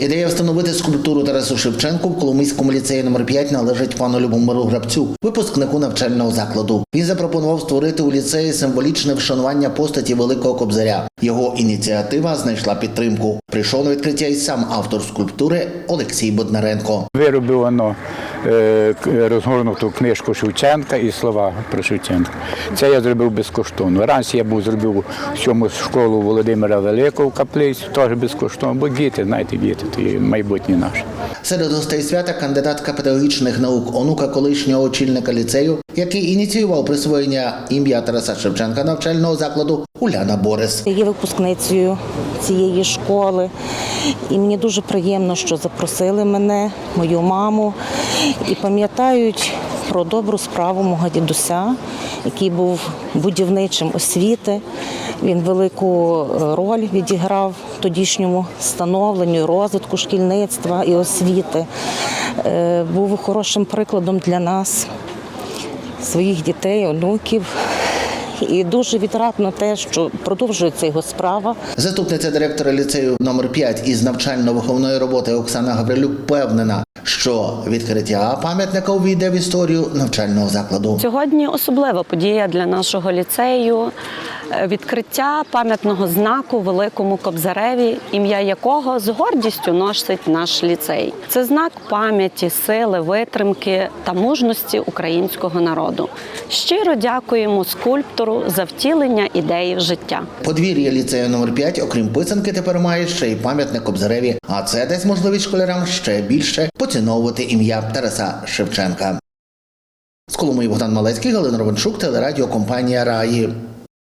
Ідея встановити скульптуру Тарасу Шевченку в Коломийському ліцеї номер 5 належить пану Любомиру Грабцю, випускнику навчального закладу. Він запропонував створити у ліцеї символічне вшанування постаті Великого Кобзаря. Його ініціатива знайшла підтримку. Прийшов на відкриття і сам автор скульптури Олексій Боднаренко. Виробив воно розгорнуту книжку Шевченка і слова про Шевченка. Це я зробив безкоштовно. Раніше я був зробив в цьому школу Володимира Великого в каплицю, теж безкоштовно, бо діти, знаєте, діти, то є майбутнє наше. Серед гостей свята кандидатка педагогічних наук, онука колишнього очільника ліцею, який ініціював присвоєння ім'я Тараса Шевченка навчального закладу Уляна Борис. Я є випускницею цієї школи, і мені дуже приємно, що запросили мене, мою маму, і пам'ятають про добру справу мого дідуся, який був будівничим освіти. Він велику е, роль відіграв в тодішньому становленню, розвитку шкільництва і освіти. Е, Був хорошим прикладом для нас, своїх дітей, онуків. І дуже відрадно те, що продовжується його справа. Заступниця директора ліцею номер 5 із навчально-виховної роботи Оксана Гаврилюк впевнена, що відкриття пам'ятника увійде в історію навчального закладу. Сьогодні особлива подія для нашого ліцею відкриття пам'ятного знаку Великому Кобзареві, ім'я якого з гордістю носить наш ліцей. Це знак пам'яті, сили, витримки та мужності українського народу. Щиро дякуємо скульптору за втілення ідеї в життя. Подвір'я ліцею номер 5 окрім писанки, тепер має ще й пам'ятник Кобзареві, а це дасть можливість школярам ще більше поціновувати ім'я Тараса Шевченка. З Коломиї Богдан Малецький, Галина Ровеншук, телерадіокомпанія Раї.